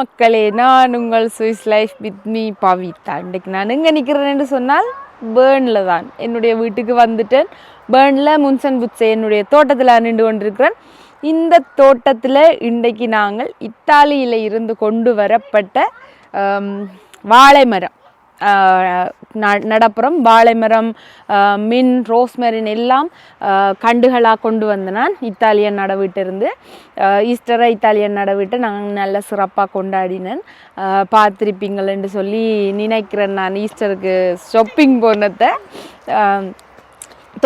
மக்களே நான் உங்கள் Swiss life with me Pavitha. இன்றைக்கு நான் எங்கே நிற்கிறேன்னு சொன்னால் பேர்னில் தான். என்னுடைய வீட்டுக்கு வந்துட்டேன். பேர்னில் முன்சன் புட்ஸை என்னுடைய தோட்டத்தில் நின்று கொண்டிருக்கிறேன். இந்த தோட்டத்தில் இன்றைக்கு நாங்கள் இத்தாலியில் இருந்து கொண்டு வரப்பட்ட வாழை மரம் நடப்புறம் வாழைமரம் மின் ரோஸ்மெரின் எல்லாம் கண்டுகளாக கொண்டு வந்த நான் இத்தாலியன் நடவிட்டிருந்து ஈஸ்டரை இத்தாலியன் நடவிட்டு நாங்கள் நல்ல சிறப்பாக கொண்டாடினேன். ஆஹ் சொல்லி நினைக்கிறேன் நான் ஈஸ்டருக்கு ஷாப்பிங் போனதை.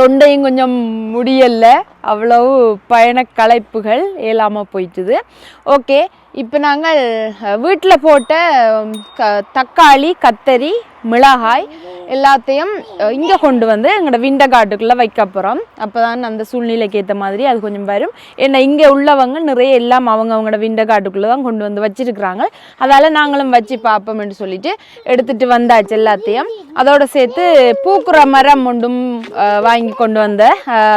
தொண்டையும் கொஞ்சம் முடியலை. அவ்வளவு பயண கலைப்புகள் இயலாமல் போயிட்டுது. ஓகே இப்போ நாங்கள் வீட்டில் போட்ட க தக்காளி கத்தரி மிளகாய் எல்லாத்தையும் இங்கே கொண்டு வந்து எங்களோட விண்ட காட்டுக்குள்ளே வைக்க போகிறோம் அப்போ தான் அந்த சூழ்நிலைக்கு ஏற்ற மாதிரி அது கொஞ்சம் வரும். ஏன்னா இங்கே உள்ளவங்க நிறைய எல்லாம் அவங்க அவங்களோட விண்ட காட்டுக்குள்ளே தான் கொண்டு வந்து வச்சிருக்கிறாங்க. அதால் நாங்களும் வச்சு பார்ப்போம்னு சொல்லிட்டு எடுத்துகிட்டு வந்தாச்சு எல்லாத்தையும். அதோடு சேர்த்து பூக்குற மரம் ஒன்றும் வாங்கி கொண்டு வந்த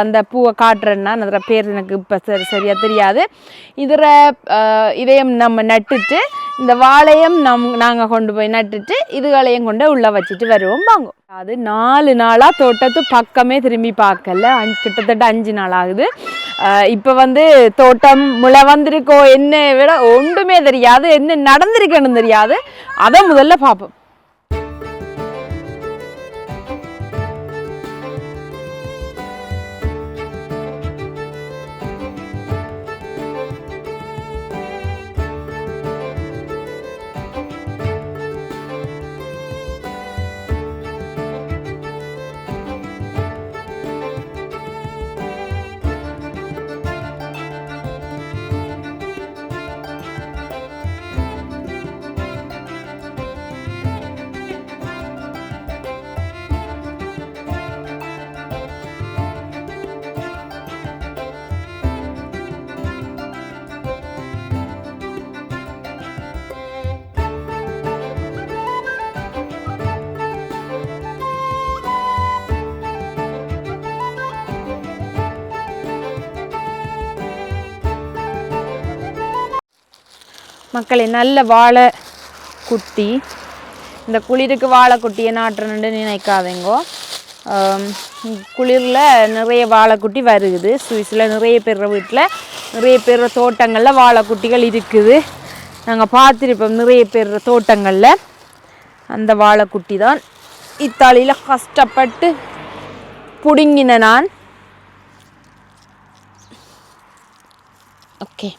அந்த பூவை காட்டுறேன்னா அதில் பேர் எனக்கு இப்போ சரி சரியாக தெரியாது. இதில் இதையும் நம்ம நட்டுட்டு இந்த வாழையும் நம் நாங்கள் கொண்டு போய் நட்டுட்டு இதுகளையும் கொண்டு உள்ளே வச்சுட்டு வருவோம். வாங்க. அது நாலு நாளாக தோட்டத்து பக்கமே திரும்பி பார்க்கல. அஞ்சு கிட்டத்தட்ட அஞ்சு நாள் ஆகுது. இப்போ வந்து தோட்டம் முளை வந்திருக்கோ என்ன விட ஒன்றுமே தெரியாது. என்ன நடந்திருக்குன்னு தெரியாது. அதை முதல்ல பார்ப்போம். மக்களை நல்ல வாழை குட்டி இந்த குளிருக்கு வாழை குட்டியை நாட்டுறேன்னு நினைக்காதேங்கோ. குளிரில் நிறைய வாழைக்குட்டி வருகுது சுவிஸில் நிறைய பேர் வீட்டில் நிறைய பேர் தோட்டங்களில் வாழைக்குட்டிகள் இருக்குது. நாங்கள் பார்த்துருப்போம் நிறைய பேர் தோட்டங்களில். அந்த வாழைக்குட்டி தான் இத்தாலியில் கஷ்டப்பட்டு பிடுங்கின நான். ஓகே.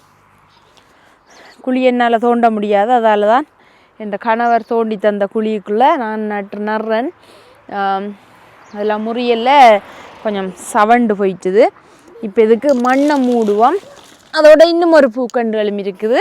குழி என்னால் தோண்ட முடியாது. அதால் தான் என் கணவர் தோண்டி தந்த குழிக்குள்ளே நான் நட்டு நடுறேன் அதில் முறியலில் கொஞ்சம் சவண்டு போயிட்டுது. இப்போ இதுக்கு மண்ணை மூடுவோம். அதோட இன்னும் ஒரு பூக்கண்டுகளும் இருக்குது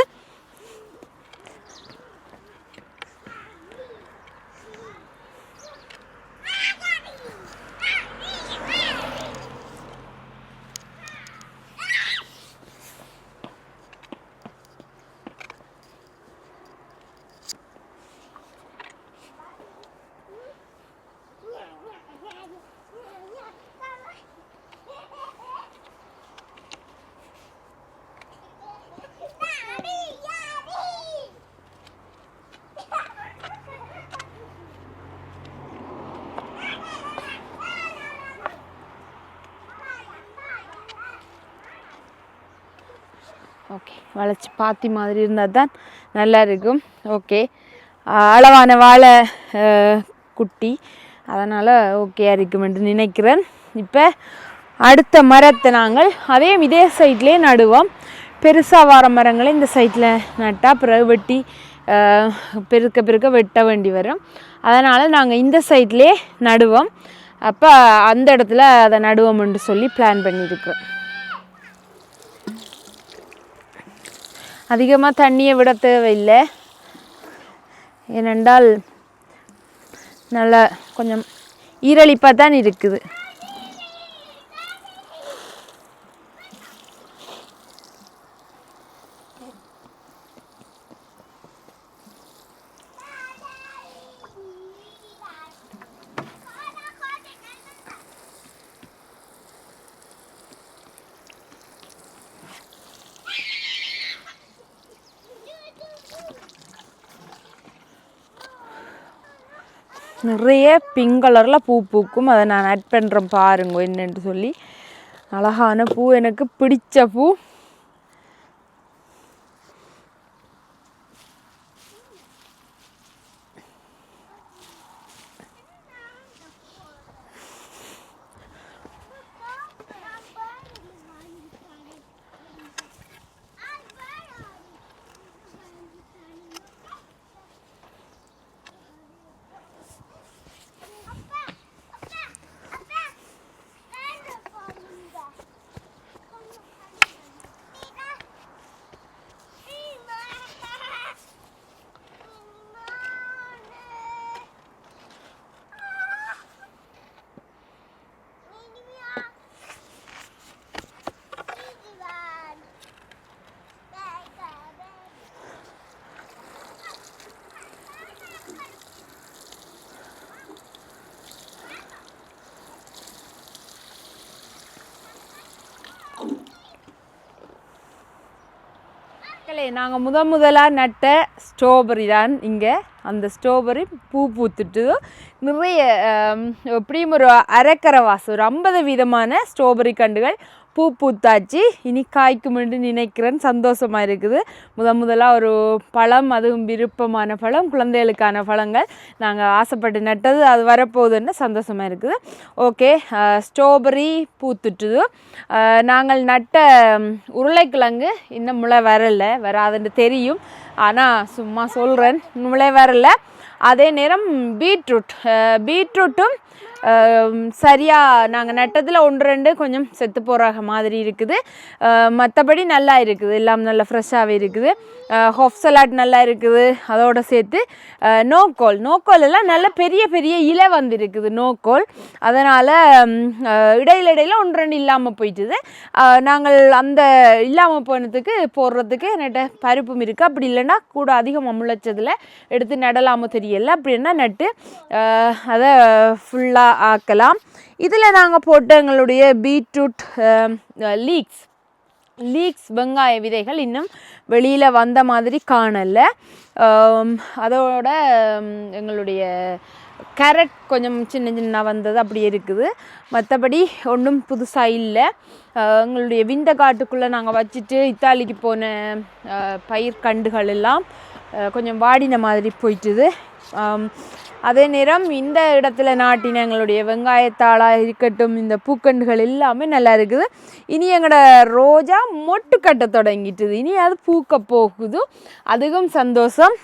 ஓகே வளைச்சி பாத்தி மாதிரி இருந்தால் தான் நல்லா இருக்கும் ஓகே. அளவான வாழை குட்டி. அதனால் ஓகேயா இருக்கும் என்று நினைக்கிறேன். இப்போ அடுத்த மரத்தை நாங்கள் அதே இதே சைட்லேயே நடுவோம். பெருசாக வர மரங்களை இந்த சைட்டில் நட்டால் பிறகு வெட்டி பெருக்க பெருக்க வெட்ட வேண்டி வரும். அதனால் நாங்கள் இந்த சைட்லேயே நடுவோம். அப்போ அந்த இடத்துல அதை நடுவோம்னு சொல்லி பிளான் பண்ணியிருக்கிறோம். அதிகமாக தண்ணியை விட தேவையில்லை. ஏனென்றால் நல்லா கொஞ்சம் ஈரழிப்பாக தான் இருக்குது. நிறைய பிங்க் கலரில் பூ பூக்கும். அதை நான் ஆட் பண்ணுறேன் பாருங்க என்னென்று சொல்லி. அழகான பூ எனக்கு பிடித்த பூ. நாங்கள் முத முதலாக நட்ட ஸ்ட்ராபெரி தான் இங்கே. அந்த ஸ்ட்ராபெரி பூ பூத்துட்டு நிறைய எப்படியும் ஒரு அரைக்கரை வாசம் ஒரு ஐம்பது விதமான ஸ்ட்ராபெரி கண்டுகள் பூ பூத்தாச்சு. இனி காய்க்குமென்று நினைக்கிறேன். சந்தோஷமாக இருக்குது. முத முதலாக ஒரு பழம் அதுவும் விருப்பமான பழம் குழந்தைகளுக்கான பழங்கள். நாங்கள் ஆசைப்பட்டு நட்டது அது வரப்போகுதுன்னு சந்தோஷமாக இருக்குது. ஓகே ஸ்ட்ராபெரி பூத்துட்டுது. நாங்கள் நட்ட உருளைக்கிழங்கு இன்னும் முளை வரலை. வராதுன்னு தெரியும். ஆனால் சும்மா சொல்கிறேன் முளை வரலை. அதே நேரம் பீட்ரூட். பீட்ரூட்டும் சரியாக நாங்கள் நட்டத்தில் ஒன்று ரெண்டு கொஞ்சம் செத்து போகிற மாதிரி இருக்குது. மற்றபடி நல்லா இருக்குது. எல்லாம் நல்லா ஃப்ரெஷ்ஷாகவே இருக்குது. ஹொஃப் சலாட் நல்லா இருக்குது. அதோட சேர்த்து நோக்கோல் நோக்கோல் எல்லாம் நல்ல பெரிய பெரிய இலை வந்திருக்குது நோக்கோல் அதனால் இடையில இடையில ஒன்று ரெண்டு இல்லாமல் போயிட்டுது. நாங்கள் அந்த இல்லாமல் போனதுக்கு போடுறதுக்கு என்கிட்ட பருப்பும் இருக்குது அப்படி இல்லைன்னா கூட அதிகமாக முளைச்சதில் எடுத்து நடலாமோ தெரியல. அப்படின்னா நட்டு அதை ஃபுல்லாக ஆக்கலாம். இதில் நாங்கள் போட்ட எங்களுடைய பீட்ரூட் லீக்ஸ். லீக்ஸ் வெங்காய விதைகள் இன்னும் வெளியில் வந்த மாதிரி காணலை. அதோட எங்களுடைய கேரட் கொஞ்சம் சின்ன சின்ன வந்தது அப்படி இருக்குது. மற்றபடி ஒன்றும் புதுசாக இல்லை. எங்களுடைய விந்த காட்டுக்குள்ளே நாங்கள் வச்சுட்டு இத்தாலிக்கு போன பயிர் கண்டுகள் எல்லாம் கொஞ்சம் வாடின மாதிரி போயிட்டுது. அதே நேரம் இந்த இடத்துல நாட்டின எங்களுடைய வெங்காயத்தாளாக இருக்கட்டும் இந்த பூக்கண்டுகள் எல்லாமே நல்லா இருக்குது. இனி எங்களோட ரோஜா மொட்டு கட்ட தொடங்கிட்டுது. இனி அது பூக்க போகுது. அதுவும் சந்தோஷம்.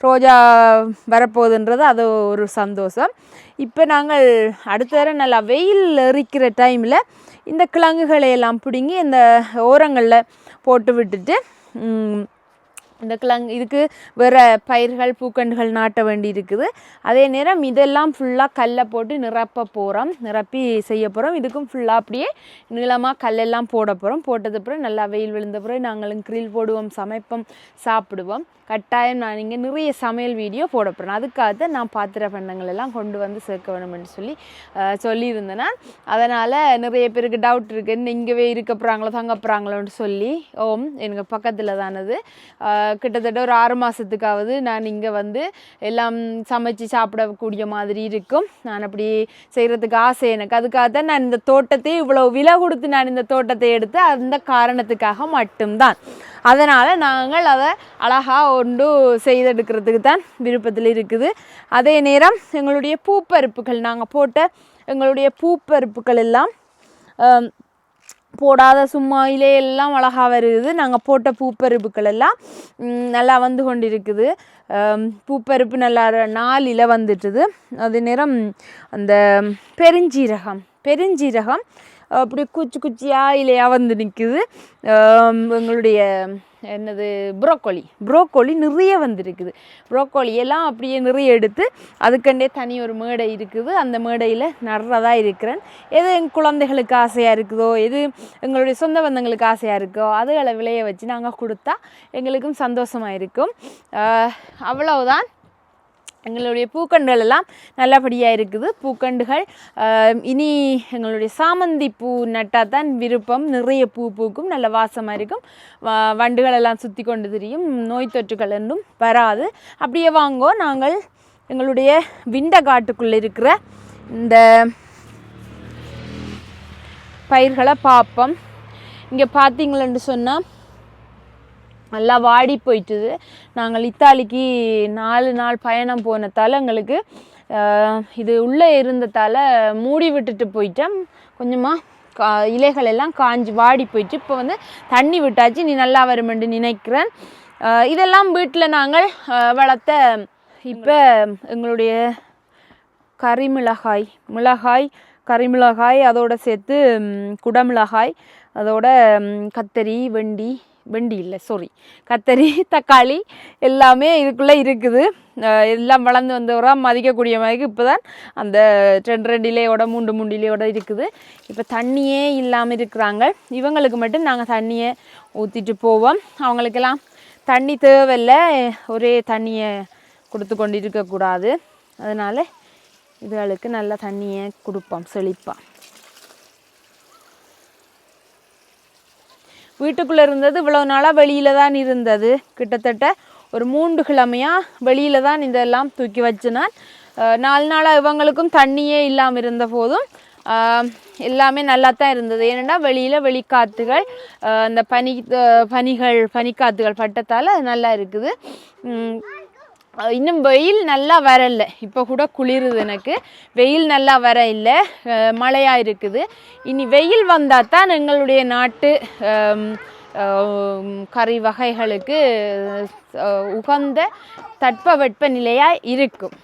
ரோஜா வரப்போகுதுன்றது அது ஒரு சந்தோஷம். இப்போ நாங்கள் அடுத்த தடவை நல்லா வெயில் எரிக்கிற டைமில் இந்த கிழங்குகளை எல்லாம் பிடுங்கி இந்த ஓரங்களில் போட்டு விட்டுட்டு இந்த கிழங்கு இதுக்கு வேறு பயிர்கள் பூக்கண்டுகள் நாட்ட வேண்டி இருக்குது அதே நேரம் இதெல்லாம் ஃபுல்லாக கல்லை போட்டு நிரப்ப போகிறோம் நிரப்பி செய்ய போகிறோம் இதுக்கும் ஃபுல்லாக அப்படியே நீளமாக கல்லெல்லாம் போட போகிறோம் போட்டது பிறகு நல்லா வெயில் விழுந்த பிறகு நாங்களும் கிரில் போடுவோம் சமைப்போம் சாப்பிடுவோம். கட்டாயம் நான் இங்கே நிறைய சமையல் வீடியோ போட போகிறேன் அதுக்காக தான் நான் பாத்திர பண்டங்கள் எல்லாம் கொண்டு வந்து சேர்க்க வேணும்னு சொல்லி சொல்லியிருந்தேன்னா அதனால் நிறைய பேருக்கு டவுட் இருக்குது இங்கேவே இருக்க போகிறாங்களோ தங்க போகிறாங்களோன்னு சொல்லி. ஓம் எனக்கு பக்கத்தில் தானது. கிட்டத்தட்ட ஒரு ஆறு மாதத்துக்காவது நான் இங்கே வந்து எல்லாம் சமைச்சு சாப்பிடக்கூடிய மாதிரி இருக்கும். நான் அப்படி செய்கிறதுக்கு ஆசை எனக்கு. அதுக்காக தான் நான் இந்த தோட்டத்தை இவ்வளோ விலை கொடுத்து நான் இந்த தோட்டத்தை எடுத்து அந்த காரணத்துக்காக மட்டும்தான். அதனால் நாங்கள் அதை அழகாக ஒன்று செய்தெடுக்கிறதுக்கு தான் விருப்பத்தில் இருக்குது. அதே நேரம் எங்களுடைய பூப்பருப்புகள் நாங்கள் போட்ட எங்களுடைய பூப்பருப்புகள் எல்லாம் போடாத சும்மா இலையெல்லாம் அழகாக வருது. நாங்கள் போட்ட பூப்பருப்புகள் எல்லாம் நல்லா வந்து கொண்டு இருக்குது பூப்பருப்பு நல்லா ர- நாலு இலை வந்துட்டுது. அது நேரம் அந்த பெருஞ்சீரகம் பெருஞ்சீரகம். அப்படி குச்சி குச்சியாக இலையாக வந்து நிற்குது எங்களுடைய என்னது ப்ரோக்கோலி. ப்ரோக்கோலி நிறைய வந்திருக்குது. ப்ரோக்கோலி எல்லாம் அப்படியே நிறைய எடுத்து அதுக்கண்டே தனி ஒரு மேடை இருக்குது. அந்த மேடையில் நடுறதா இருக்கிறேன். எது எங்கள் குழந்தைகளுக்கு ஆசையாக இருக்குதோ எது எங்களுடைய சொந்த பந்தங்களுக்கு ஆசையாக இருக்கோ அதுகளை விளைய வச்சு நாங்கள் கொடுத்தா எங்களுக்கும் சந்தோஷமாக இருக்கும். அவ்வளவுதான். எங்களுடைய பூக்கண்டுகள் எல்லாம் நல்லபடியாக இருக்குது. பூக்கண்டுகள் இனி எங்களுடைய சாமந்தி பூ நட்டால் தான் விருப்பம். நிறைய பூ பூக்கும் நல்ல வாசமாக இருக்கும். வ- வண்டுகள் எல்லாம் சுற்றி கொண்டு திரியும். நோய் தொற்றுகள் என்றும் வராது. அப்படியே வாங்கோ நாங்கள் எங்களுடைய விண்ட காட்டுக்குள்ளே இருக்கிற இந்த பயிர்களை பார்ப்போம். இங்கே பார்த்தீங்களேன்னு சொன்னால் நல்லா வாடி போயிட்டுது. நாங்கள் இத்தாலிக்கு நாலு நாள் பயணம் போனதால் எங்களுக்கு இது உள்ளே இருந்ததால் மூடி விட்டுட்டு போயிட்டோம். கொஞ்சமாக கா இலைகள் எல்லாம் காஞ்சி வாடி போயிட்டு இப்போ வந்து தண்ணி விட்டாச்சு. நீ நல்லா வருமென்று நினைக்கிறேன். இதெல்லாம் வீட்டில் நாங்கள் வளர்த்த இப்போ எங்களுடைய கறிமிளகாய் மிளகாய் கறிமிளகாய் அதோடு சேர்த்து குடமிளகாய் அதோட கத்தரி வெண்டி வெண்டி இல்லை சாரி கத்தரி தக்காளி எல்லாமே இதுக்குள்ளே இருக்குது. எல்லாம் வளர்ந்து வந்தவராக மதிக்கக்கூடிய மாதிரி இப்போ தான் அந்த ரெண்டு ரெண்டு மூண்டு மூண்டிலேயோட இருக்குது. இப்போ தண்ணியே இல்லாமல் இருக்கிறாங்க. இவங்களுக்கு மட்டும் நாங்கள் தண்ணியை ஊற்றிட்டு போவோம். அவங்களுக்கெல்லாம் தண்ணி தேவையில்லை. ஒரே தண்ணியை கொடுத்து கொண்டு இருக்கக்கூடாது அதனால் இதுகளுக்கு நல்ல தண்ணியை கொடுப்போம் செழிப்பாக வீட்டுக்குள்ளே இருந்தது. இவ்வளோ நாளாக வெளியில் தான் இருந்தது. கிட்டத்தட்ட ஒரு மூன்று கிழமையாக வெளியில் தான் இதெல்லாம் தூக்கி வச்சினான். நாலு நாளாக இவங்களுக்கும் தண்ணியே இல்லாமல் இருந்த போதும் எல்லாமே நல்லா தான் இருந்தது. ஏனென்னா வெளியில் வெளிக்காத்துகள் அந்த பனி பனிகள் பனிக்காத்துகள் பட்டத்தால் நல்லா இருக்குது. இன்னும் வெயில் நல்லா வரல. இப்போ கூட குளிருது எனக்கு. வெயில் நல்லா வர இல்லை. மழையாக இருக்குது. இனி வெயில் வந்தால் தான் எங்களுடைய நாட்டு கறி வகைகளுக்கு உகந்த தட்பவெட்ப நிலையாக இருக்கும்.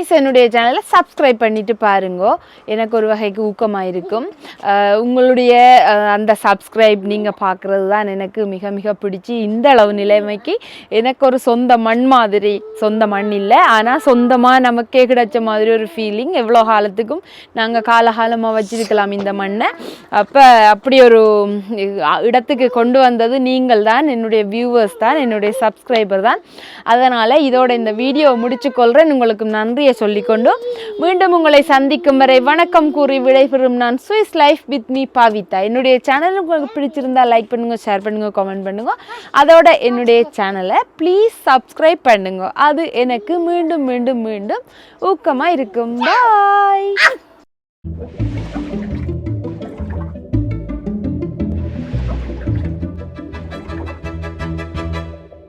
ப்ளீஸ் என்னுடைய சேனலை சப்ஸ்கிரைப் பண்ணிட்டு பாருங்கோ. எனக்கு ஒரு வகைக்கு ஊக்கமாக இருக்கும் உங்களுடைய அந்த சப்ஸ்கிரைப் நீங்கள் பார்க்குறது தான் எனக்கு மிக மிக பிடிச்சி இந்த அளவு நிலைமைக்கு எனக்கு ஒரு சொந்த மண் மாதிரி சொந்த மண் இல்லை. ஆனால் சொந்தமாக நமக்கே கிடைச்ச மாதிரி ஒரு ஃபீலிங் எவ்வளோ காலத்துக்கும் நாங்கள் காலகாலமாக வச்சிருக்கலாம் இந்த மண்ணை. அப்போ அப்படி ஒரு இடத்துக்கு கொண்டு வந்தது நீங்கள் தான் என்னுடைய வியூவர்ஸ் தான் என்னுடைய சப்ஸ்கிரைபர் தான். அதனால் இதோட இந்த வீடியோவை முடிச்சுக்கொள்கிறேன் உங்களுக்கு நன்றி நன்றியை சொல்லிக்கொண்டு மீண்டும் உங்களை சந்திக்கும் வரை வணக்கம் கூறி விடைபெறும் நான் Swiss life with me Pavitha. என்னுடைய சேனல் உங்களுக்கு பிடிச்சிருந்தா லைக் பண்ணுங்க ஷேர் பண்ணுங்க கமெண்ட் பண்ணுங்க. அதோட என்னுடைய சேனலை ப்ளீஸ் சப்ஸ்கிரைப் பண்ணுங்க. அது எனக்கு மீண்டும் மீண்டும் மீண்டும் ஊக்கமாக இருக்கும். பாய்